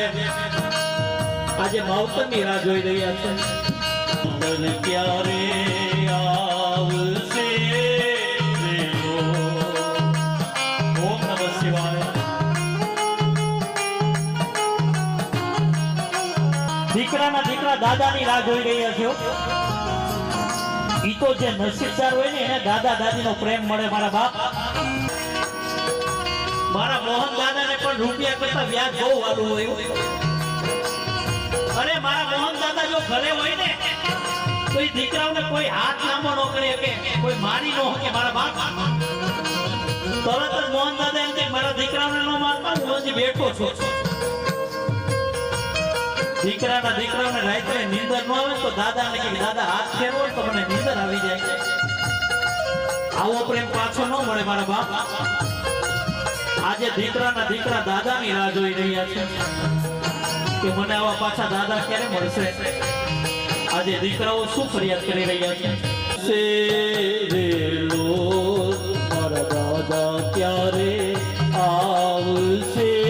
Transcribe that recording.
છે આજે માવતરની રાહ જોઈ રહ્યા છે મંગલ ક્યારે આવશે? ઓમ નમઃ શિવાય દીકરાના દીકરા દાદાની રાહ જોઈ રહ્યા છે. ઈ તો જે નસીબદાર હોય ને એને દાદા દાદીનો પ્રેમ મળે મારા બાપ મારા મોહન દાદાને પણ રૂપિયા કરતા વ્યાજ બહુ વાલું હોય. અરે મારા મોહન દાદા જો ઘરે હોય ને, તો એ દીકરાઓને કોઈ હાથ લાંબો ન કરે કે, કોઈ મારી ન શકે મારા બાપ. તરત જ મોહન દાદા એમ કે, મારા દીકરાઓને ન મારતા, હું હજી બેઠો છું. દીકરાના દીકરાઓને રાત્રે નીંદર ન આવે તો દાદાને કે, દાદા, હાથ ફેરવો તો મને નીંદર આવી જાય. આવો પ્રેમ પાછો ન મળે મારા બાપ. આજે દીકરાના દીકરા દાદા ની રાહ જોઈ રહ્યા છે. કે મને આવા પાછા દાદા ક્યારે મળશે? આજે દીકરાઓ શું ફરિયાદ કરી રહ્યા છે? મારા દાદા ક્યારે આવશે?